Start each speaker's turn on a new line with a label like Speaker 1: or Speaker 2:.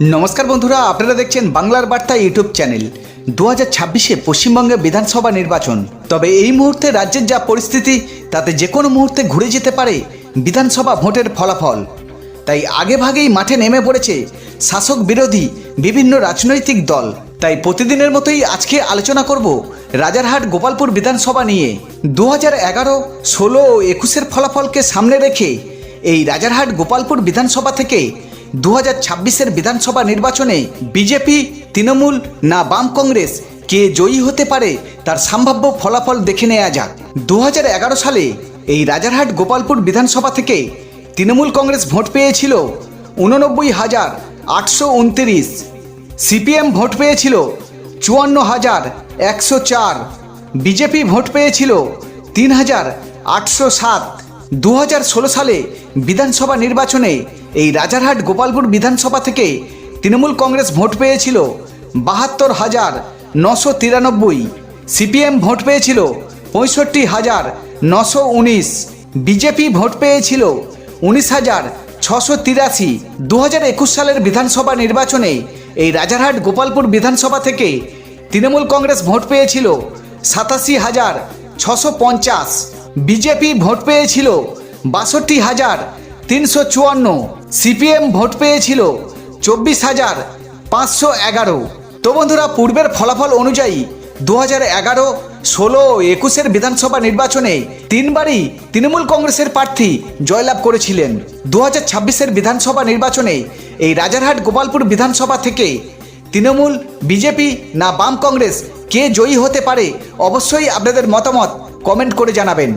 Speaker 1: নমস্কার বন্ধুরা, আপনারা দেখছেন বাংলার বার্তা ইউটিউব চ্যানেল। দু হাজার ছাব্বিশে পশ্চিমবঙ্গে বিধানসভা নির্বাচন। তবে এই মুহূর্তে রাজ্যের যা পরিস্থিতি, তাতে যে কোনো মুহূর্তে ঘুরে যেতে পারে বিধানসভা ভোটের ফলাফল। তাই আগেভাগেই মাঠে নেমে পড়েছে শাসক বিরোধী বিভিন্ন রাজনৈতিক দল। তাই প্রতিদিনের মতোই আজকে আলোচনা করব রাজারহাট গোপালপুর বিধানসভা নিয়ে। দু হাজার এগারো, ষোলো ও একুশের ফলাফলকে সামনে রেখে এই রাজারহাট গোপালপুর বিধানসভা থেকে দু হাজার বিধানসভা নির্বাচনে বিজেপি, তৃণমূল না বাম কংগ্রেস কে জয়ী হতে পারে তার সম্ভাব্য ফলাফল দেখে নেওয়া যাক। দু হাজার এগারো সালে এই রাজারহাট গোপালপুর বিধানসভা থেকে তৃণমূল কংগ্রেস ভোট পেয়েছিল উননব্বই হাজার আটশো উনতিরিশ। সিপিএম ভোট পেয়েছিল চুয়ান্ন হাজার একশো চার। বিজেপি ভোট পেয়েছিল তিন হাজার আটশো সাত। দু হাজার ষোলো সালে বিধানসভা নির্বাচনে এই রাজারহাট গোপালপুর বিধানসভা থেকে তৃণমূল কংগ্রেস ভোট পেয়েছিল বাহাত্তর হাজার নশো তিরানব্বই, সিপিএম ভোট পেয়েছিল পঁয়ষট্টি হাজার নশো উনিশ, বিজেপি ভোট পেয়েছিল উনিশ হাজার ছশো তিরাশি। দু হাজার একুশ সালের বিধানসভা নির্বাচনে এই রাজারহাট গোপালপুর বিধানসভা থেকে তৃণমূল কংগ্রেস ভোট পেয়েছিল সাতাশি হাজার ছশো পঞ্চাশ। বিজেপি ভোট পেয়েছিল বাষট্টি হাজার তিনশো চুয়ান্ন, সিপিএম ভোট পেয়েছিল চব্বিশ হাজার পাঁচশো এগারো। তো বন্ধুরা, পূর্বের ফলাফল অনুযায়ী দু হাজার এগারো ষোলো একুশের বিধানসভা নির্বাচনে তিনবারই তৃণমূল কংগ্রেসের প্রার্থী জয়লাভ করেছিলেন। দু হাজার ছাব্বিশের বিধানসভা নির্বাচনে এই রাজারহাট গোপালপুর বিধানসভা থেকে তৃণমূল, বিজেপি না বাম কংগ্রেস কে জয়ী হতে পারে, অবশ্যই আপনাদের মতামত কমেন্ট করে জানাবেন।